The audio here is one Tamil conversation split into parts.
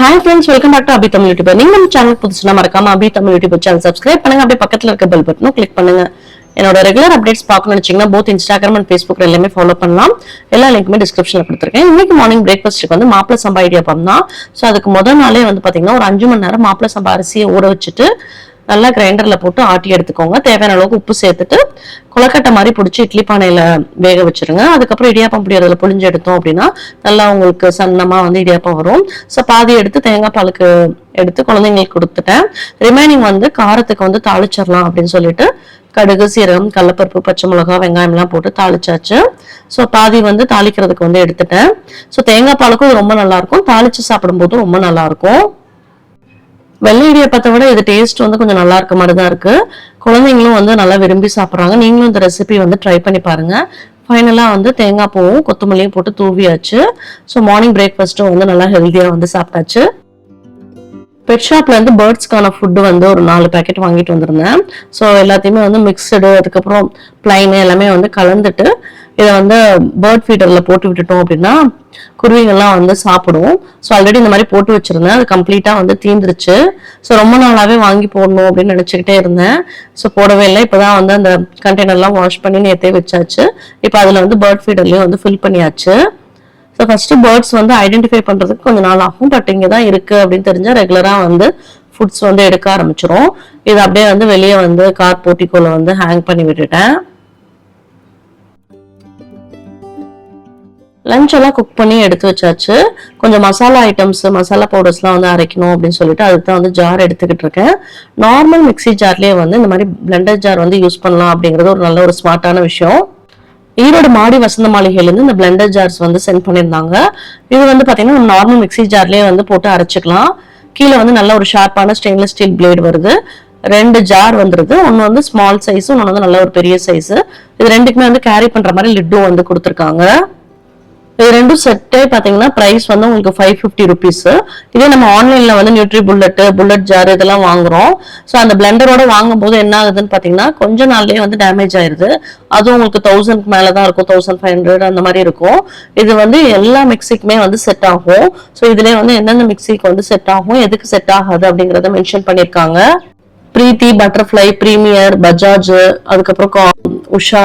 Hi friends welcome back to Abhi Tamil YouTube நீங்க நம்ம சேனல் புதுசுனா மறக்காம Abhi Tamil YouTube channel subscribe பண்ணுங்க. அப்படியே பக்கத்துல இருக்க பெல் பட்டனும் கிளிக் பண்ணுங்க. என்னோட ரெகுலர் அப்டேட்ஸ் பார்க்கணும்னு நினைச்சீங்கன்னா போத் இன்ஸ்டாகிராம் அண்ட் ஃபேஸ்புக் எல்லாமே ஃபாலோ பண்ணலாம். எல்லா லிங்க்குமே டிஸ்கிரிப்ஷன்ல கொடுத்துருக்கேன். இன்னைக்கு மார்னிங் பிரேக்ஃபாஸ்ட்டுக்கு வந்து மாப்பிள சம்பா ஐடியா தான் ஸோ அதுக்கு முதல் நாளே வந்து பாத்தீங்கன்னா ஒரு அஞ்சு மணி நேரம் மாப்பிள சம்பா அரிசியை ஊற வச்சுட்டு நல்லா கிரைண்டரில் போட்டு ஆட்டி எடுத்துக்கோங்க. தேவையான அளவுக்கு உப்பு சேர்த்துட்டு கொலக்கட்டை மாதிரி பிடிச்சி இட்லி பானையில் வேக வச்சிருங்க. அதுக்கப்புறம் இடியாப்பம் பிடி அதில் புளிஞ்சு எடுத்தோம் அப்படின்னா நல்லா உங்களுக்கு சன்னமாக வந்து இடியாப்பம் வரும். ஸோ பாதி எடுத்து தேங்காய் பாலுக்கு எடுத்து குழந்தைங்களுக்கு கொடுத்துட்டேன். ரிமைனிங் வந்து காரத்துக்கு வந்து தாளிச்சிடலாம் அப்படின்னு சொல்லிட்டு கடுகு சீரகம் கடலப்பருப்பு பச்சை மிளகா வெங்காயம் எல்லாம் போட்டு தாளிச்சாச்சு. ஸோ பாதி வந்து தாளிக்கிறதுக்கு வந்து எடுத்துட்டேன். ஸோ தேங்காய் பாலுக்கும் ரொம்ப நல்லாயிருக்கும் தாளித்து தாளிச்சு சாப்பிடும்போதும் ரொம்ப நல்லாயிருக்கும் வெள்ளை இடியாப்பத்தை விட இது டேஸ்ட் வந்து கொஞ்சம் நல்லா இருக்க மாதிரி தான் இருக்குது குழந்தைங்களும் வந்து நல்லா விரும்பி சாப்பிட்றாங்க. நீங்களும் இந்த ரெசிபி வந்து ட்ரை பண்ணி பாருங்கள் ஃபைனலாக வந்து தேங்காய் பூவும் கொத்தமல்லியும் போட்டு தூவியாச்சு. ஸோ மார்னிங் பிரேக்ஃபாஸ்ட்டும் வந்து நல்லா ஹெல்த்தியாக வந்து சாப்பிட்டாச்சு. பெட் ஷாப்ல இருந்து பேர்ட்ஸ்க்கான ஃபுட்டு வந்து ஒரு நாலு பேக்கெட் வாங்கிட்டு வந்திருந்தேன். ஸோ எல்லாத்தையுமே வந்து மிக்சடு அதுக்கப்புறம் பிளைனு எல்லாமே வந்து கலந்துட்டு இதை வந்து பேர்ட் ஃபீடரில் போட்டு விட்டுட்டோம் அப்படின்னா குருவிகள்லாம் வந்து சாப்பிடும். ஸோ ஆல்ரெடி இந்த மாதிரி போட்டு வச்சிருந்தேன். அது கம்ப்ளீட்டாக வந்து தீந்துருச்சு. ஸோ ரொம்ப நாளாகவே வாங்கி போடணும் அப்படின்னு நினச்சிக்கிட்டே இருந்தேன். ஸோ போடவே இல்லை. இப்போ தான் வந்து அந்த கண்டெய்னர்லாம் வாஷ் பண்ணி நேற்றே வச்சாச்சு. இப்போ அதில் வந்து பேர்ட் ஃபீடர்லேயும் வந்து ஃபில் பண்ணியாச்சு. ஸோ ஃபஸ்ட்டு பேர்ட்ஸ் வந்து ஐடென்டிஃபை பண்ணுறதுக்கு கொஞ்சம் நாள் ஆகும். பட் இங்கே தான் இருக்குது அப்படின்னு தெரிஞ்சால் ரெகுலராக வந்து ஃபுட்ஸ் வந்து எடுக்க ஆரம்பிச்சிரும். இது அப்படியே வந்து வெளியே வந்து கார் போட்டிக்கோல வந்து ஹேங் பண்ணி விட்டுட்டேன். லஞ்ச் எல்லாம் குக் பண்ணி எடுத்து வச்சாச்சு. கொஞ்சம் மசாலா ஐட்டம்ஸ் மசாலா பவுடர்ஸ்லாம் வந்து அரைக்கணும் அப்படின்னு சொல்லிட்டு அதுக்கு தான் வந்து ஜார் எடுத்துக்கிட்டு இருக்கேன். நார்மல் மிக்ஸி ஜார்லேயே வந்து இந்த மாதிரி பிளெண்டர் ஜார் வந்து யூஸ் பண்ணலாம் அப்படிங்கிறது ஒரு நல்ல ஒரு ஸ்மார்ட்டான விஷயம். ஈரோடு மாடி வசந்த மாளிகையிலேருந்து இந்த பிளெண்டர் ஜார்ஸ் வந்து சென்ட் பண்ணியிருந்தாங்க. இது வந்து பார்த்தீங்கன்னா நம்ம நார்மல் மிக்ஸி ஜார்லேயே வந்து போட்டு அரைச்சிக்கலாம். கீழே வந்து நல்ல ஒரு ஷார்ப்பான ஸ்டெயின்லெஸ் ஸ்டீல் பிளேடு வருது. ரெண்டு ஜார் வந்துருது. ஒன்று வந்து ஸ்மால் சைஸ் ஒன்று வந்து நல்ல ஒரு பெரிய சைஸ் இது ரெண்டுக்குமே வந்து கேரி பண்ணுற மாதிரி லிட்டும் வந்து கொடுத்துருக்காங்க. இது ரெண்டும் செட்டே பாத்தீங்கன்னா பிரைஸ் வந்து உங்களுக்கு ஃபைவ் ஃபிஃப்டி ருபீஸ் இதே நம்ம ஆன்லைன்ல வந்து நியூட்ரி புல்லட் புல்லட் ஜார் இதெல்லாம் வாங்குறோம். ஸோ அந்த பிளெண்டரோட வாங்கும்போது என்ன ஆகுதுன்னு பாத்தீங்கன்னா கொஞ்ச நாள்லயே வந்து டேமேஜ் ஆயிருது. அதுவும் உங்களுக்கு தௌசண்ட் மேலே தான் இருக்கும். தௌசண்ட் ஃபைவ் ஹண்ட்ரட் அந்த மாதிரி இருக்கும். இது வந்து எல்லா மிக்சிக்குமே வந்து செட் ஆகும். ஸோ இதுலேயே வந்து எந்தெந்த மிக்சிக்கு வந்து செட் ஆகும் எதுக்கு செட் ஆகாது அப்படிங்கறத மென்ஷன் பண்ணிருக்காங்க பிரீத்தி பட்டர்ஃப்ளை பிரீமியர் பஜாஜ் அதுக்கப்புறம் கா- உஷா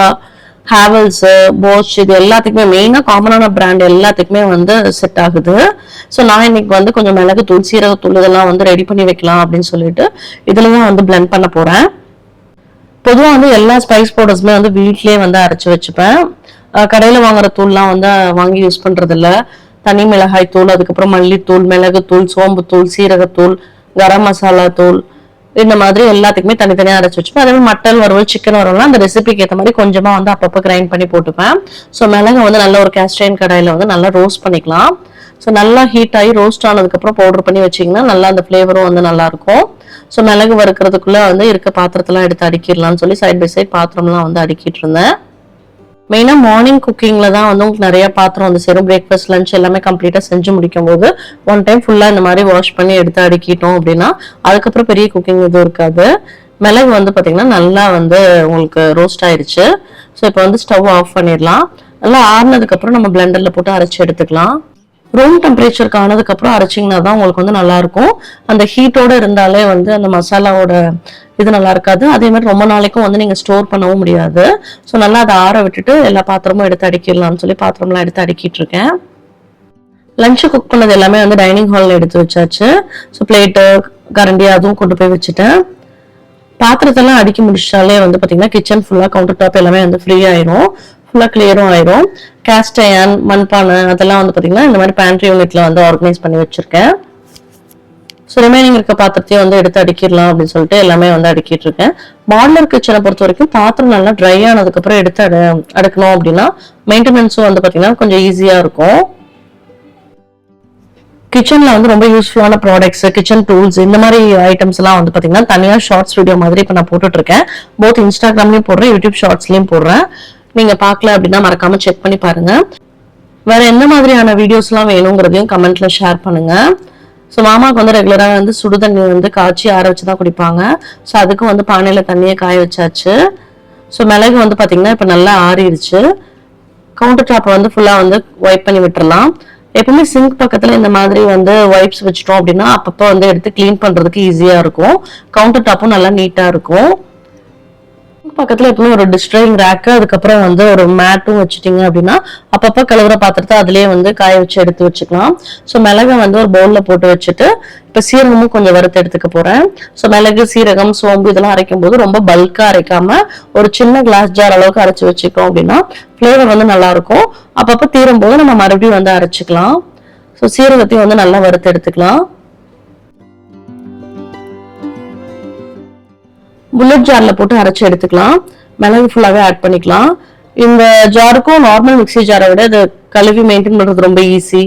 ஹேவல்ஸ் போச் இது எல்லாத்துக்குமே மெயினா காமனான பிராண்ட் எல்லாத்துக்குமே வந்து செட் ஆகுது. ஸோ நான் இன்னைக்கு வந்து கொஞ்சம் மிளகு தூள் சீரகத்தூள் இதெல்லாம் வந்து ரெடி பண்ணி வைக்கலாம் அப்படின்னு சொல்லிட்டு இதுல தான் வந்து பிளெண்ட் பண்ண போறேன். பொதுவா வந்து எல்லா ஸ்பைஸ் பவுடர்ஸுமே வந்து வீட்லயே வந்து அரைச்சு வச்சுப்பேன். கடையில் கடையில வாங்குற தூள்லாம் வந்து வாங்கி யூஸ் பண்றது இல்ல தனி மிளகாய் தூள் அதுக்கப்புறம் மல்லித்தூள் மிளகுத்தூள் சோம்புத்தூள் சீரகத்தூள் கரம் மசாலா தூள் இந்த மாதிரி எல்லாத்துக்குமே தனித்தனியா அரைச்சி வச்சுப்பேன். அதே மாதிரி மட்டன் வறுவல் சிக்கன் வறுவல் அந்த ரெசிபிக்கு ஏற்ற மாதிரி கொஞ்சமா வந்து அப்பப்போ கிரைண்ட் பண்ணி போட்டுப்பேன். ஸோ மிளகு வந்து நல்ல ஒரு கேஸ்டைன் கடையில் வந்து நல்லா ரோஸ்ட் பண்ணிக்கலாம். ஸோ நல்லா ஹீட் ஆகி ரோஸ்ட் ஆனதுக்கப்புறம் பவுடர் பண்ணி வச்சிங்கன்னா நல்லா அந்த ஃப்ளேவரும் வந்து நல்லா இருக்கும் ஸோ மிளகு வறுக்கிறதுக்குள்ள வந்து இருக்க பாத்திரத்தெல்லாம் எடுத்து அடுக்கிடலாம்னு சொல்லி சைட் பை சைட் பாத்திரம்லாம் வந்து அடுக்கிட்டு இருந்தேன். மெயினாக மார்னிங் குக்கிங்கில் தான் வந்து உங்களுக்கு நிறைய பாத்திரம் வந்து சேரும். பிரேக்ஃபாஸ்ட் லஞ்ச் எல்லாமே கம்ப்ளீட்டாக செஞ்சு முடிக்கும் போது ஒன் டைம் ஃபுல்லாக இந்த மாதிரி வாஷ் பண்ணி எடுத்து அடுக்கிட்டோம் அப்படின்னா அதுக்கப்புறம் பெரிய குக்கிங் எதுவும் இருக்காது. மிளகு வந்து பார்த்தீங்கன்னா நல்லா வந்து உங்களுக்கு ரோஸ்ட் ஆயிடுச்சு ஸோ இப்போ வந்து ஸ்டவ் ஆஃப் பண்ணிடலாம். நல்லா ஆறுனதுக்கப்புறம் நம்ம பிளெண்டரில் போட்டு அரைச்சி எடுத்துக்கலாம். ரூம் டெம்பரேச்சருக்கு ஆனதுக்கப்புறம் அரைச்சிங்கன்னா தான் உங்களுக்கு வந்து நல்லாயிருக்கும் அந்த ஹீட்டோட இருந்தாலே வந்து அந்த மசாலாவோட இது நல்லா இருக்காது. அதே மாதிரி ரொம்ப நாளைக்கும் வந்து நீங்க ஸ்டோர் பண்ணவும் முடியாது. ஸோ நல்லா அதை ஆற விட்டுட்டு எல்லா பாத்திரமும் எடுத்து அடுக்கிடலாம்னு சொல்லி பாத்திரம்லாம் எடுத்து அடுக்கிட்டு இருக்கேன் லஞ்சு குக் பண்ணது எல்லாமே வந்து டைனிங் ஹாலில் எடுத்து வச்சாச்சு. ஸோ பிளேட்டு கரண்டி அதுவும் கொண்டு போய் வச்சுட்டேன். பாத்திரத்தெல்லாம் அடுக்கி முடிச்சிட்டாலே வந்து பார்த்தீங்கன்னா கிச்சன் ஃபுல்லாக கவுண்டர் டாப் எல்லாமே வந்து ஃப்ரீ ஆயிரும். ஃபுல்லாக கிளியரும் ஆயிரும். கேஸ்ட் அயன் மண்பானை அதெல்லாம் வந்து பார்த்தீங்கன்னா இந்த மாதிரி பேண்ட்ரி யூனிட்ல வந்து ஆர்கனைஸ் பண்ணி வச்சிருக்கேன். ஸோ ரிமைனிங் இருக்க பாத்திரத்தையும் வந்து எடுத்து அடுக்கிடலாம் அப்படின்னு சொல்லிட்டு எல்லாமே வந்து அடுக்கிட்டு இருக்கேன். மாடலர் கிச்சனை பொறுத்த வரைக்கும் பாத்திரம் நல்லா ட்ரை ஆனதுக்கப்புறம் எடுத்து அடு அடுக்கணும் அப்படின்னா மெயின்டெனன்ஸும் வந்து பார்த்தீங்கன்னா கொஞ்சம் ஈஸியா இருக்கும். கிச்சனில் வந்து ரொம்ப யூஸ்ஃபுல்லான ப்ராடக்ட்ஸ் கிச்சன் டூல்ஸ் இந்த மாதிரி ஐட்டம்ஸ் எல்லாம் வந்து பார்த்தீங்கன்னா தனியாக ஷார்ட்ஸ் வீடியோ மாதிரி இப்போ நான் போட்டுட்டு இருக்கேன். போத் இன்ஸ்டாகிராம்லயும் போடுறேன் யூடியூப் ஷார்ட்ஸ்லையும் போடுறேன். நீங்க பார்க்கல அப்படின்னா மறக்காமல் செக் பண்ணி பாருங்க. வேற என்ன மாதிரியான வீடியோஸ்லாம் வேணுங்கிறதையும் கமெண்ட்ல ஷேர் பண்ணுங்க. ஸோ மாமாவுக்கு வந்து ரெகுலராக வந்து சுடு தண்ணி வந்து காய்ச்சி ஆற வச்சு தான் குடிப்பாங்க. ஸோ அதுக்கும் வந்து பானையில் தண்ணியை காய வச்சாச்சு. ஸோ மிளகு வந்து பார்த்திங்கன்னா இப்போ நல்லா ஆறிடுச்சு. கவுண்டர் டாப்பை வந்து ஃபுல்லாக வந்து ஒய்ப் பண்ணி விட்டுறலாம். எப்பவுமே சிங்க் பக்கத்தில் இந்த மாதிரி வந்து ஒய்ப்ஸ் வச்சிட்டோம் அப்படின்னா அப்பப்போ வந்து எடுத்து க்ளீன் பண்ணுறதுக்கு ஈஸியாக இருக்கும். கவுண்டர் டாப்பும் நல்லா நீட்டாக இருக்கும். பக்கத்துல எப்பவுமே ஒரு டிஸ்ட்ரைங் ரேக்கு அதுக்கப்புறம் வந்து ஒரு மேட்டும் வச்சுட்டீங்க அப்படின்னா அப்பப்போ கழுவுற பாத்திரத்தை அதுலயே வந்து காய வச்சு எடுத்து வச்சுக்கலாம். ஸோ மிளகை வந்து ஒரு பவுல்ல போட்டு வச்சுட்டு இப்போ சீரகமும் கொஞ்சம் வறுத்து எடுத்துக்க போறேன். ஸோ மிளகு சீரகம் சோம்பு இதெல்லாம் அரைக்கும் போது ரொம்ப பல்கா அரைக்காம ஒரு சின்ன கிளாஸ் ஜார் அளவுக்கு அரைச்சு வச்சுக்கோம் அப்படின்னா ஃப்ளேவர் வந்து நல்லா இருக்கும். அப்பப்போ தீரும் போது நம்ம மறுபடியும் வந்து அரைச்சிக்கலாம். ஸோ சீரகத்தையும் வந்து நல்லா வறுத்து எடுத்துக்கலாம். புல்லட் ஜாரில் போட்டு அரைச்சு எடுத்துக்கலாம். மிளகு ஃபுல்லாகவே ஆட் பண்ணிக்கலாம். இந்த ஜாருக்கும் நார்மல் மிக்ஸி ஜாரை விட இது கழுவி மெயின்டைன் பண்ணுறது ரொம்ப ஈஸி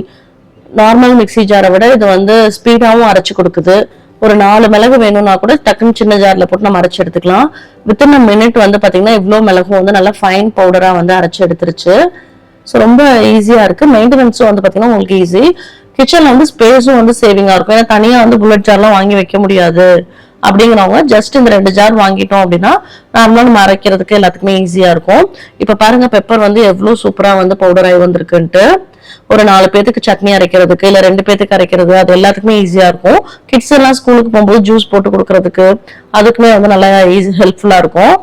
நார்மல் மிக்ஸி ஜாரை விட இது வந்து ஸ்பீடாகவும் அரைச்சு கொடுக்குது. ஒரு நாலு மிளகு வேணும்னா கூட டக்குன்னு சின்ன ஜாரில் போட்டு நம்ம அரைச்சி எடுத்துக்கலாம். வித்தின் அ மினிட் வந்து பார்த்தீங்கன்னா இவ்வளோ மிளகும் வந்து நல்லா ஃபைன் பவுடராக வந்து அரைச்சு எடுத்துருச்சு. ஸோ ரொம்ப ஈஸியாக இருக்குது மெயின்டெனன்ஸும் வந்து பார்த்தீங்கன்னா உங்களுக்கு ஈஸி கிச்சனில் வந்து ஸ்பேஸும் வந்து சேவிங்காக இருக்கும். ஏன்னா தனியாக வந்து புல்லட் ஜார்லாம் வாங்கி வைக்க முடியாது. அப்படிங்கிறவங்க ஜஸ்ட் இந்த ரெண்டு ஜார் வாங்கிட்டோம் அப்படின்னா நார்மலாக நம்ம அரைக்கிறதுக்கு எல்லாத்துக்குமே ஈஸியாக இருக்கும். இப்போ பாருங்க பெப்பர் வந்து எவ்வளோ சூப்பராக வந்து பவுடர் ஆகி வந்திருக்குன்ட்டு. ஒரு நாலு பேத்துக்கு சட்னி அரைக்கிறதுக்கு இல்லை ரெண்டு பேத்துக்கு அரைக்கிறது அது எல்லாத்துக்குமே ஈஸியாக இருக்கும். கிட்ஸ் எல்லாம் ஸ்கூலுக்கு போகும்போது ஜூஸ் போட்டு கொடுக்கறதுக்கு அதுக்குமே வந்து நல்லா ஈஸி ஹெல்ப்ஃபுல்லாக இருக்கும்.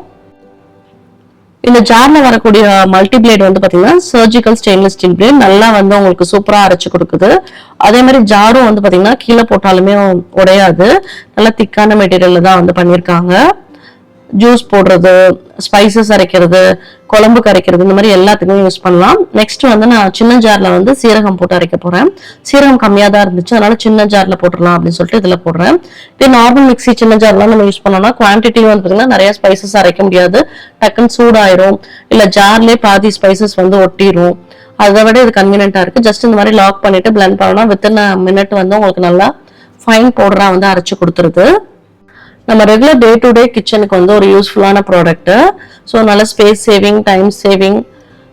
இந்த ஜார்ல வரக்கூடிய மல்டி பிளேட் வந்து பாத்தீங்கன்னா சர்ஜிக்கல் ஸ்டெயின்லெஸ் ஸ்டீல் பிளேட் நல்லா வந்து உங்களுக்கு சூப்பரா அரைச்சு கொடுக்குது. அதே மாதிரி ஜாரும் வந்து பாத்தீங்கன்னா கீழே போட்டாலுமே உடையாது. நல்லா திக்கான மெட்டீரியல்ல தான் வந்து பண்ணியிருக்காங்க ஜூஸ் போடுறது ஸ்பைசஸ் அரைக்கிறது குழம்பு கரைக்கிறது இந்த மாதிரி எல்லாத்துக்குமே யூஸ் பண்ணலாம். நெக்ஸ்ட் வந்து நான் சின்ன ஜாரில் வந்து சீரகம் போட்டு அரைக்க போகிறேன் சீரகம் கம்மியாக தான் இருந்துச்சு அதனால சின்ன ஜாரில் போட்டுடலாம் அப்படின்னு சொல்லிட்டு இதில் போடுறேன். இதே நார்மல் மிக்ஸி சின்ன ஜார்லாம் நம்ம யூஸ் பண்ணோம்னா குவான்டிட்டி வந்து பார்த்தீங்கன்னா நிறைய ஸ்பைசஸ் அரைக்க முடியாது. டக்குன்னு சூடாயிரும். இல்லை ஜார்லேயே பாதி ஸ்பைசஸ் வந்து ஒட்டிடும் அதை விட இது கன்வீனியன்டா இருக்குது ஜஸ்ட் இந்த மாதிரி லாக் பண்ணிவிட்டு பிளெண்ட் பண்ணோம்னா வித்தின் மினிட் வந்து உங்களுக்கு நல்லா ஃபைன் பவுடராக வந்து அரைச்சி கொடுத்துருது. நம்ம ரெகுலர் டே டு டே கிச்சனுக்கு வந்து ஒரு யூஸ்ஃபுல்லான ப்ராடக்ட்டு ஸோ நல்ல ஸ்பேஸ் சேவிங் டைம் சேவிங்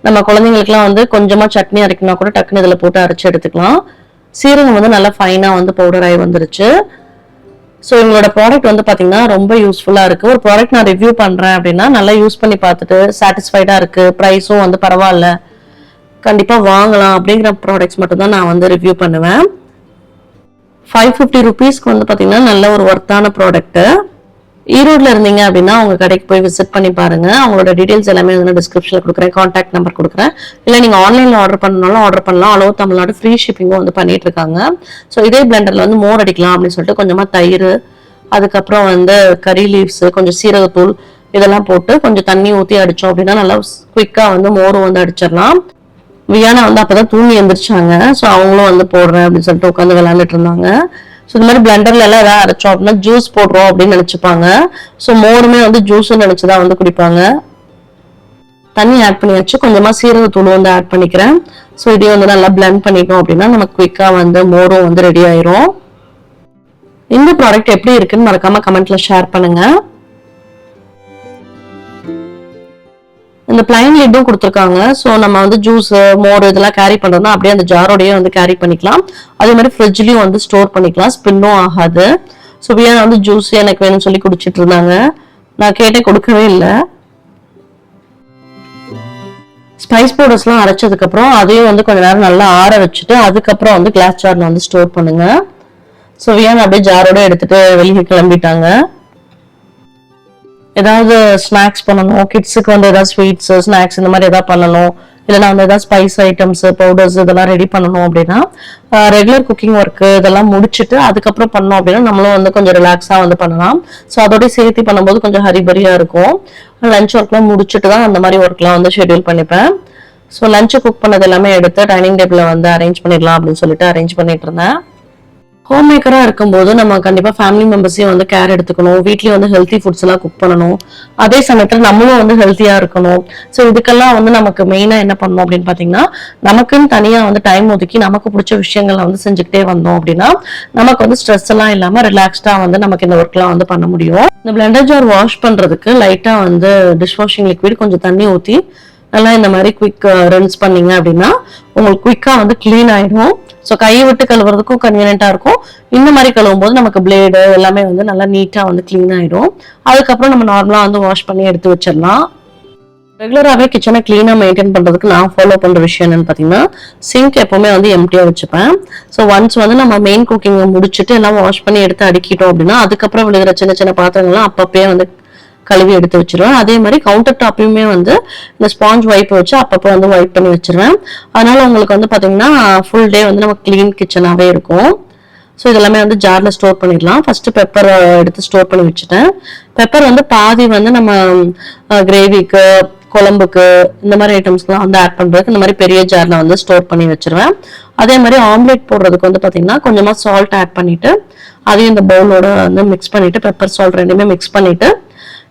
நம்ம குழந்தைங்களுக்குலாம் வந்து கொஞ்சமாக சட்னி அரைக்கணும் கூட டக்குன்னு இதில் போட்டு அரைச்சு எடுத்துக்கலாம். சீரகம் வந்து நல்லா ஃபைனாக வந்து பவுடர் ஆகி வந்துருச்சு. ஸோ இவங்களோட ப்ராடக்ட் வந்து பார்த்தீங்கன்னா ரொம்ப யூஸ்ஃபுல்லாக இருக்குது ஒரு ப்ராடக்ட் நான் ரிவ்யூ பண்ணுறேன் அப்படின்னா நல்லா யூஸ் பண்ணி பார்த்துட்டு சாட்டிஸ்ஃபைடாக இருக்குது ப்ரைஸும் வந்து பரவாயில்ல. கண்டிப்பாக வாங்கலாம் அப்படிங்கிற ப்ராடக்ட்ஸ் மட்டும்தான் நான் வந்து ரிவ்யூ பண்ணுவேன். ஃபைவ் ஃபிஃப்டி ருபீஸ்க்கு வந்து பார்த்தீங்கன்னா நல்ல ஒரு ஒர்த்தான ப்ராடக்ட்டு ஈரோடில் இருந்தீங்க அப்படின்னா அவங்க கடைக்கு போய் விசிட் பண்ணி பாருங்க. அவங்களோட டீடைல்ஸ் எல்லாமே வந்து டிஸ்கிரிப்ஷனில் கொடுக்குறேன். காண்டாக்ட் நம்பர் கொடுக்குறேன். இல்லை நீங்கள் ஆன்லைனில் ஆர்டர் பண்ணனாலும் ஆர்டர் பண்ணலாம். அளவு தமிழ்நாடு ஃப்ரீ ஷிப்பிங்கும் வந்து பண்ணிட்டு இருக்காங்க. ஸோ இதே பிளண்டரில் வந்து மோர் அடிக்கலாம் அப்படின்னு சொல்லிட்டு கொஞ்சமாக தயிர் அதுக்கப்புறம் வந்து கறி லீவ்ஸ் கொஞ்சம் சீரகத்தூள் இதெல்லாம் போட்டு கொஞ்சம் தண்ணி ஊற்றி அடித்தோம் அப்படின்னா நல்லா குயிக்காக வந்து மோரும் வந்து அடிச்சிடலாம். வியானா வந்து அப்பதான் தூங்கி எந்திரிச்சாங்க. ஸோ அவங்களும் வந்து போடுறேன் அப்படின்னு சொல்லிட்டு உட்காந்து விளையாண்டுட்டு இருந்தாங்க. ஸோ இந்த மாதிரி பிளண்டர்ல எல்லாம் ஏதாவது அரைச்சோம் அப்படின்னா ஜூஸ் போடுறோம் அப்படின்னு நினைச்சுப்பாங்க. ஸோ மோருமே வந்து ஜூஸ் நினைச்சுதான் வந்து குடிப்பாங்க. தண்ணி ஆட் பண்ணியாச்சு. கொஞ்சமா சீரகத்தூள் வந்து ஆட் பண்ணிக்கிறேன். ஸோ இதையும் வந்து நல்லா பிளண்ட் பண்ணிட்டோம் அப்படின்னா நமக்கு குயிக்கா வந்து மோரும் வந்து ரெடி ஆயிரும். இந்த ப்ராடக்ட் எப்படி இருக்குன்னு மறக்காம கமெண்ட்ல ஷேர் பண்ணுங்க. இந்த பிளைன் லிட்டும் கொடுத்துருக்காங்க. ஸோ நம்ம வந்து ஜூஸ் மோர் இதெல்லாம் கேரி பண்றோம்னா அப்படியே அந்த ஜாரோடையே வந்து கேரி பண்ணிக்கலாம். அதே மாதிரி ஃப்ரிட்ஜ்லேயும் வந்து ஸ்டோர் பண்ணிக்கலாம். ஸ்பின்னும் ஆகாது. ஸோ வியா வந்து ஜூஸ் எனக்கு வேணும்னு சொல்லி குடிச்சிட்டு இருந்தாங்க. நான் கேட்டேன் கொடுக்கவே இல்லை. ஸ்பைஸ் பவுடர்ஸ்லாம் அரைச்சதுக்கப்புறம் அதையும் வந்து கொஞ்ச நேரம் நல்லா ஆற வச்சுட்டு அதுக்கப்புறம் வந்து கிளாஸ் ஜாரில் வந்து ஸ்டோர் பண்ணுங்கள் ஸோ வியான் அப்படியே ஜாரோட எடுத்துகிட்டு வெளியே கிளம்பிட்டாங்க. ஏதாவது ஸ்நாக்ஸ் பண்ணணும் கிட்ஸுக்கு வந்து ஏதாவது ஸ்வீட்ஸ் ஸ்நாக்ஸ் இந்த மாதிரி ஏதாவது பண்ணணும் இல்லைனா வந்து ஏதாவது ஸ்பைஸ் ஐட்டம்ஸ் பவுடர்ஸ் இதெல்லாம் ரெடி பண்ணணும் அப்படின்னா ரெகுலர் குக்கிங் ஒர்க்கு இதெல்லாம் முடிச்சுட்டு அதுக்கப்புறம் பண்ணோம் அப்படின்னா நம்மளும் வந்து கொஞ்சம் ரிலாக்ஸாக வந்து பண்ணலாம். ஸோ அதோடய சேர்த்து பண்ணும்போது கொஞ்சம் ஹரிபரியாக இருக்கும். லஞ்ச் ஒர்க்லாம் முடிச்சுட்டு தான் அந்த மாதிரி ஒர்க்லாம் வந்து ஷெட்யூல் பண்ணிப்பேன். ஸோ லஞ்சு குக் பண்ணது எல்லாமே எடுத்து டைனிங் டேபிளில் வந்து அரேஞ்ச் பண்ணிடலாம் அப்படின்னு சொல்லிட்டு அரேஞ்ச் பண்ணிட்டு இருந்தேன். ஹோம் மேக்கராக இருக்கும்போது நம்ம கண்டிப்பாக ஃபேமிலி மெம்பர்ஸையும் வந்து கேர் எடுத்துக்கணும். வீட்லேயும் வந்து ஹெல்த்தி ஃபுட்ஸ் எல்லாம் குக் பண்ணணும். அதே சமயத்தில் நம்மளும் வந்து ஹெல்த்தியாக இருக்கணும். ஸோ இதுக்கெல்லாம் வந்து நமக்கு மெயினாக என்ன பண்ணணும் அப்படின்னு பார்த்தீங்கன்னா நமக்குன்னு தனியாக வந்து டைம் ஒதுக்கி நமக்கு பிடிச்ச விஷயங்களை வந்து செஞ்சுக்கிட்டே வந்தோம் அப்படின்னா நமக்கு வந்து ஸ்ட்ரெஸ் எல்லாம் இல்லாமல் ரிலாக்ஸ்டாக வந்து நமக்கு இந்த ஒர்க்லாம் வந்து பண்ண முடியும். இந்த பிளெண்டர் ஜார் வாஷ் பண்ணுறதுக்கு லைட்டாக வந்து டிஷ் வாஷிங் லிக்விட் கொஞ்சம் தண்ணி ஊற்றி நல்லா இந்த மாதிரி குயிக் ரின்ஸ் uh, பண்ணீங்க அப்படின்னா உங்களுக்கு குயிக்காக வந்து க்ளீன் ஆகிடும் ஸோ கையை விட்டு கழுவுறதுக்கும் கன்வீனியண்ட்டாக இருக்கும். இந்த மாதிரி கழுவும் போது நமக்கு பிளேடு எல்லாமே வந்து நல்லா நீட்டாக வந்து க்ளீன் ஆகிடும் அதுக்கப்புறம் நம்ம நார்மலாக வந்து வாஷ் பண்ணி எடுத்து வச்சிடலாம். ரெகுலராகவே கிச்சனை க்ளீனாக மெயின்டைன் பண்ணுறதுக்கு நான் ஃபாலோ பண்ணுற விஷயம் என்னன்னு பார்த்தீங்கன்னா சிங்க் எப்போவுமே வந்து எம்டியாக வச்சுப்பேன். ஸோ ஒன்ஸ் வந்து நம்ம மெயின் குக்கிங்கை முடிச்சுட்டு எல்லாம் வாஷ் பண்ணி எடுத்து அடிக்கிட்டோம் அப்படின்னா அதுக்கப்புறம் விழுகிற சின்ன சின்ன பாத்திரங்கள்லாம் அப்பப்பே வந்து கழுவி எடுத்து வச்சிருவேன். அதே மாதிரி கவுண்டர் டாப்பையுமே வந்து இந்த ஸ்பாஞ்ச் வைப் வச்சு அப்பப்போ வந்து ஒயிட் பண்ணி வச்சிருவேன். அதனால உங்களுக்கு வந்து பார்த்தீங்கன்னா ஃபுல் டே வந்து நம்ம க்ளீன் கிச்சனாகவே இருக்கும். ஸோ இதெல்லாமே வந்து ஜாரில் ஸ்டோர் பண்ணிடலாம். ஃபர்ஸ்ட் பெப்பர் எடுத்து ஸ்டோர் பண்ணி வச்சுட்டேன். பெப்பர் வந்து பாதி வந்து நம்ம கிரேவிக்கு குழம்புக்கு இந்த மாதிரி ஐட்டம்ஸ்லாம் வந்து ஆட் பண்ணுறதுக்கு இந்த மாதிரி பெரிய ஜாரில் வந்து ஸ்டோர் பண்ணி வச்சிருவேன். அதே மாதிரி ஆம்லேட் போடுறதுக்கு வந்து பார்த்தீங்கன்னா கொஞ்சமாக சால்ட் ஆட் பண்ணிவிட்டு அதையும் இந்த பவுலோட வந்து மிக்ஸ் பண்ணிவிட்டு பெப்பர் சால்ட் ரெண்டுமே மிக்ஸ் பண்ணிவிட்டு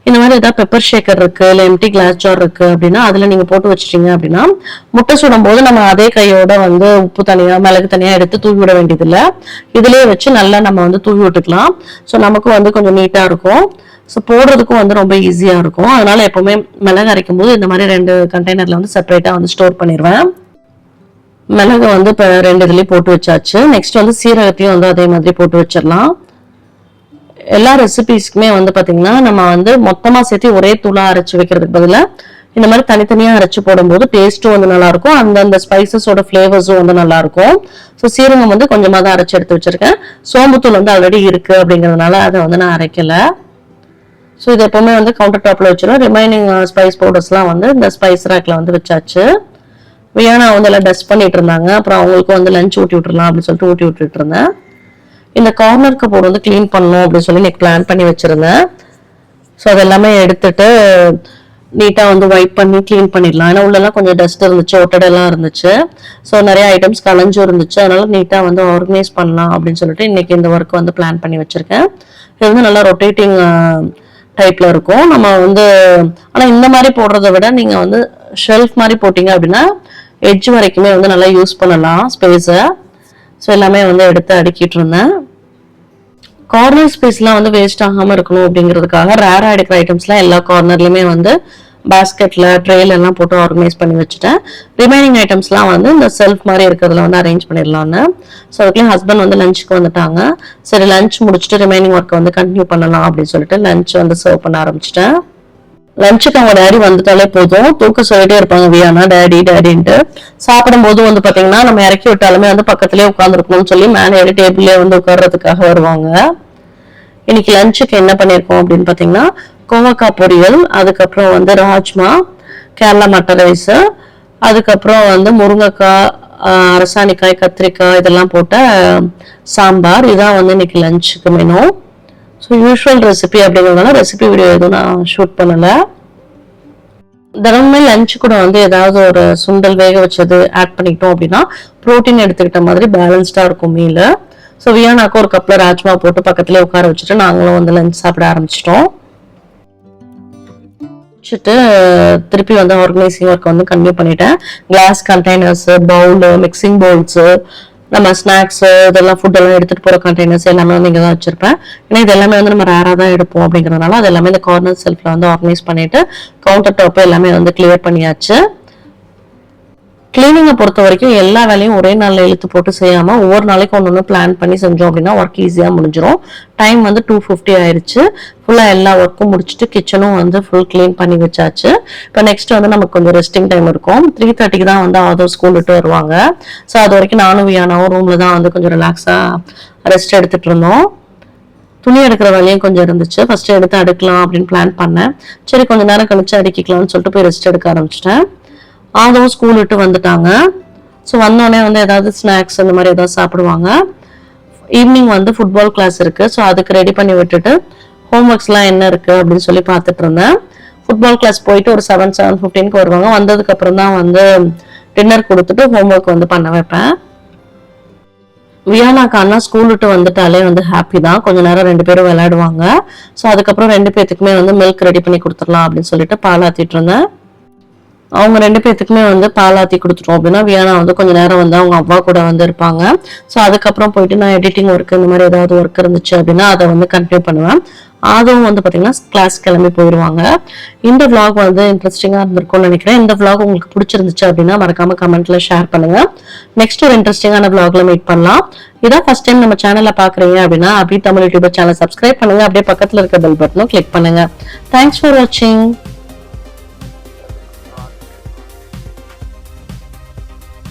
இந்த மாதிரி ஏதாவது பெப்பர் ஷேக்கர் இருக்கு இல்லை எம்டி கிளாஸ் ஜார் இருக்கு அப்படின்னா அதுல நீங்க போட்டு வச்சிட்டீங்க அப்படின்னா முட்டை சுடும் போது நம்ம அதே கையோட வந்து உப்பு தனியா மிளகு தனியா எடுத்து தூவி விட வேண்டியதில்லை. இல்ல இதுலயே வச்சு நல்லா நம்ம வந்து தூவி விட்டுக்கலாம். ஸோ நமக்கு வந்து கொஞ்சம் நீட்டா இருக்கும். ஸோ போடுறதுக்கும் வந்து ரொம்ப ஈஸியா இருக்கும். அதனால எப்பவுமே மிளகு அரைக்கும் போது இந்த மாதிரி ரெண்டு கண்டெய்னர்ல வந்து செப்பரேட்டா வந்து ஸ்டோர் பண்ணிடுவேன் மிளகு வந்து இப்போ ரெண்டு இதுலேயும் போட்டு வச்சாச்சு. நெக்ஸ்ட் வந்து சீரகத்தையும் வந்து அதே மாதிரி போட்டு வச்சிடலாம். எல்லா ரெசிபிஸ்க்குமே வந்து பார்த்தீங்கன்னா நம்ம வந்து மொத்தமாக சேர்த்து ஒரே தூளாக அரைச்சி வைக்கிறதுக்கு பதிலாக இந்த மாதிரி தனித்தனியாக அரைச்சி போடும்போது டேஸ்ட்டும் வந்து நல்லாயிருக்கும். அந்தந்த ஸ்பைசஸோட ஃப்ளேவர்ஸும் வந்து நல்லாயிருக்கும். ஸோ சீரகம் வந்து கொஞ்சமாக தான் அரைச்சி எடுத்து வச்சுருக்கேன். சோம்புத்தூள் வந்து ஆல்ரெடி இருக்குது அப்படிங்கிறதுனால அதை வந்து நான் அரைக்கலை. ஸோ இது எப்போவுமே வந்து கவுண்டர் டாப்பில் வச்சிடும் ரிமைனிங் ஸ்பைஸ் பவுடர்ஸ்லாம் வந்து இந்த ஸ்பைஸ் ரேக்கில் வந்து வச்சாச்சு. வியானா வந்து எல்லாம் டஸ்ட் பண்ணிட்டு இருந்தாங்க. அப்புறம் அவங்களுக்கும் வந்து லஞ்ச் ஊட்டி விட்டுருலாம் அப்படின்னு சொல்லிட்டு ஊட்டி விட்டுட்டு இருந்தேன். இந்த கார்னர் கபோர்டு வந்து க்ளீன் பண்ணணும் அப்படின்னு சொல்லி இன்னைக்கு பிளான் பண்ணி வச்சிருந்தேன். ஸோ அதெல்லாமே எடுத்துட்டு நீட்டாக வந்து வைப் பண்ணி க்ளீன் பண்ணிடலாம். ஏன்னா உள்ளெல்லாம் கொஞ்சம் டஸ்ட் இருந்துச்சு ஒட்டடெல்லாம் இருந்துச்சு. ஸோ நிறைய ஐட்டம்ஸ் கலைஞ்சும் இருந்துச்சு. அதனால நீட்டாக வந்து ஆர்கனைஸ் பண்ணலாம் அப்படின்னு சொல்லிட்டு இன்னைக்கு இந்த ஒர்க் வந்து பிளான் பண்ணி வச்சிருக்கேன். இது வந்து நல்லா ரொட்டேட்டிங் டைப்ல இருக்கும். நம்ம வந்து ஆனால் இந்த மாதிரி போடுறத விட நீங்கள் வந்து ஷெல்ஃப் மாதிரி போட்டிங்க அப்படின்னா எட்ஜ் வரைக்குமே வந்து நல்லா யூஸ் பண்ணலாம் ஸ்பேஸை ஸோ எல்லாமே வந்து எடுத்து அடுக்கிட்டு இருந்தேன். கார்னர் ஸ்பேஸ்லாம் வந்து வேஸ்ட் ஆகாம இருக்கணும் அப்படிங்கிறதுக்காக ரேராக எடுக்கிற ஐட்டம்ஸ்லாம் எல்லா கார்னர்லையுமே வந்து பாஸ்கெட்ல ட்ரெயில் எல்லாம் போட்டு ஆர்கனைஸ் பண்ணி வச்சுட்டேன். ரிமைனிங் ஐட்டம்ஸ்லாம் வந்து இந்த செல்ஃப் மாதிரி இருக்கிறதுல வந்து அரேஞ்ச் பண்ணிடலான்னு ஸோ அதுக்குள்ளே ஹஸ்பண்ட் வந்து லஞ்சுக்கு வந்துட்டாங்க. சரி லஞ்ச் முடிச்சுட்டு ரிமைனிங் ஒர்க்கை வந்து கண்டினியூ பண்ணலாம் அப்படின்னு சொல்லிட்டு லஞ்ச் வந்து சர்வ் பண்ண ஆரம்பிச்சிட்டேன். லஞ்சுக்கு அவங்க டேடி வந்துட்டாலே போதும். தூக்க சொல்லிட்டே இருப்பாங்க வியானா டேடி டேடின்ட்டு சாப்பிடும் போது வந்து பாத்தீங்கன்னா நம்ம இறக்கி விட்டாலுமே வந்து பக்கத்துலயே உட்காந்துருக்கணும்னு சொல்லி மேலே டேபிள்லேயே டேபிள்லயே வந்து உட்கார்றதுக்காக வருவாங்க. இன்னைக்கு லஞ்சுக்கு என்ன பண்ணியிருக்கோம் அப்படின்னு பாத்தீங்கன்னா கோவக்காய் பொரியல் அதுக்கப்புறம் வந்து ராஜ்மா கேரளா மட்டர் ரைஸ் அதுக்கப்புறம் வந்து முருங்கைக்காய் அரசாணிக்காய் கத்திரிக்காய் இதெல்லாம் போட்ட சாம்பார். இதான் வந்து இன்னைக்கு லஞ்சுக்கு மெனு ஸோ யூஸ்வல் ரெசிபி அப்படிங்கிறதுனால ரெசிபி வீடியோ எதுவும் நான் ஷூட் பண்ணலை. தினமுமே லஞ்ச் கூட வந்து ஏதாவது ஒரு சுண்டல் வேக வச்சது ஆட் பண்ணிக்கிட்டோம் அப்படின்னா ப்ரோட்டீன் எடுத்துக்கிட்ட மாதிரி பேலன்ஸ்டாக இருக்கும் மீல் ஸோ வியானாக்கு ஒரு கப்பில் ராஜ்மா போட்டு பக்கத்துலேயே உட்கார வச்சுட்டு நாங்களும் வந்து லஞ்ச் சாப்பிட ஆரம்பிச்சிட்டோம். வச்சுட்டு திருப்பி வந்து ஆர்கனைசிங் ஒர்க் வந்து கன்டினியூ பண்ணிட்டேன். Glass containers bowl mixing bowls நம்ம ஸ்நாக்ஸு இதெல்லாம் ஃபுட்டெல்லாம் எடுத்துகிட்டு எடுத்துட்டு போற கண்டெய்னர்ஸ் எல்லாமே வந்து இங்கே தான் வச்சிருப்பேன். ஏன்னா இது எல்லாமே வந்து நம்ம ரேராக தான் எடுப்போம் அப்படிங்கிறதுனால அது எல்லாமே இந்த கார்னர் செல்ஃப்ல வந்து ஆர்கனைஸ் பண்ணிவிட்டு கவுண்டர் டாப் எல்லாமே வந்து கிளியர் பண்ணியாச்சு. கிளீனிங்கை பொறுத்த வரைக்கும் எல்லா வேலையும் ஒரே நாளில் இழுத்து போட்டு செய்யாமல் ஒவ்வொரு நாளைக்கு ஒன்று ஒன்று பிளான் பண்ணி செஞ்சோம் அப்படின்னா ஒர்க் ஈஸியாக முடிஞ்சிடும் டைம் வந்து டூ ஃபிஃப்டி ஆயிடுச்சு ஃபுல்லாக எல்லா ஒர்க்கும் முடிச்சுட்டு கிச்சனும் வந்து ஃபுல் க்ளீன் பண்ணி வச்சாச்சு. இப்போ நெக்ஸ்ட் வந்து நமக்கு கொஞ்சம் ரெஸ்டிங் டைம் இருக்கும். த்ரீ தேர்ட்டிக்கு தான் வந்து ஆதோ ஸ்கூல் விட்டு வருவாங்க. ஸோ அது வரைக்கும் நானும் வியானாவும் ரூமில் தான் வந்து கொஞ்சம் ரிலாக்ஸாக ரெஸ்ட் எடுத்துகிட்டு இருந்தோம். துணி எடுக்கிற வேலையும் கொஞ்சம் இருந்துச்சு. ஃபஸ்ட்டு எடுத்து அடுக்கலாம் அப்படின்னு பிளான் பண்ணேன். சரி கொஞ்ச நேரம் கழிச்சு அடுக்கிக்கலாம்னு சொல்லிட்டு போய் ரெஸ்ட் எடுக்க ஆரம்பிச்சிட்டேன். அதுவும் ஸ்கூல் விட்டு வந்துட்டாங்க. ஸோ வந்தோடனே வந்து ஏதாவது ஸ்நாக்ஸ் அந்த மாதிரி ஏதாவது சாப்பிடுவாங்க. ஈவினிங் வந்து ஃபுட்பால் கிளாஸ் இருக்கு. ஸோ அதுக்கு ரெடி பண்ணி விட்டுட்டு ஹோம் ஒர்க்ஸ்லாம் என்ன இருக்கு அப்படின்னு சொல்லி பார்த்துட்டு இருந்தேன். ஃபுட்பால் கிளாஸ் போயிட்டு ஒரு செவன் செவன் ஃபிஃப்டீனுக்கு வருவாங்க. வந்ததுக்கு அப்புறம் தான் வந்து டின்னர் கொடுத்துட்டு ஹோம் ஒர்க் வந்து பண்ண வைப்பேன். வியானாக்கு அண்ணா ஸ்கூல் விட்டு வந்துட்டாலே வந்து ஹாப்பி தான். கொஞ்ச நேரம் ரெண்டு பேரும் விளையாடுவாங்க. ஸோ அதுக்கப்புறம் ரெண்டு பேர்த்துக்குமே வந்து மில்க் ரெடி பண்ணி கொடுத்துடலாம் அப்படின்னு சொல்லிட்டு பாலாத்திட்டு இருந்தேன். அவங்க ரெண்டு பேர்த்துக்குமே வந்து பாலாத்தி கொடுத்துட்டோம் அப்படின்னா வியானா வந்து கொஞ்ச நேரம் வந்து அவங்க அவ்வா கூட வந்து இருப்பாங்க. ஸோ அதுக்கப்புறம் போயிட்டு நான் எடிட்டிங் ஒர்க் இந்த மாதிரி ஏதாவது ஒர்க் இருந்துச்சு அப்படின்னா அதை வந்து கண்டினியூ பண்ணுவேன். அதுவும் வந்து பார்த்தீங்கன்னா கிளாஸ் கிளம்பி போயிடுவாங்க இந்த விளாக் வந்து இன்ட்ரெஸ்டிங்காக இருந்திருக்கும்னு நினைக்கிறேன். இந்த விளாக் உங்களுக்கு பிடிச்சிருந்துச்சு அப்படின்னா மறக்காம கமெண்ட்ல ஷேர் பண்ணுங்க. நெக்ஸ்ட் ஒரு இன்ட்ரெஸ்டிங்கான விளாக்ல மீட் பண்ணலாம். இதான் ஃபர்ஸ்ட் டைம் நம்ம சேனலை பார்க்குறீங்க அப்படின்னா Abhi Tamil YouTuber channel subscribe பண்ணுங்க. அப்படியே பக்கத்தில் இருக்க பெல் பட்டனும் கிளிக் பண்ணுங்க. தேங்க்ஸ் ஃபார் வாட்சிங்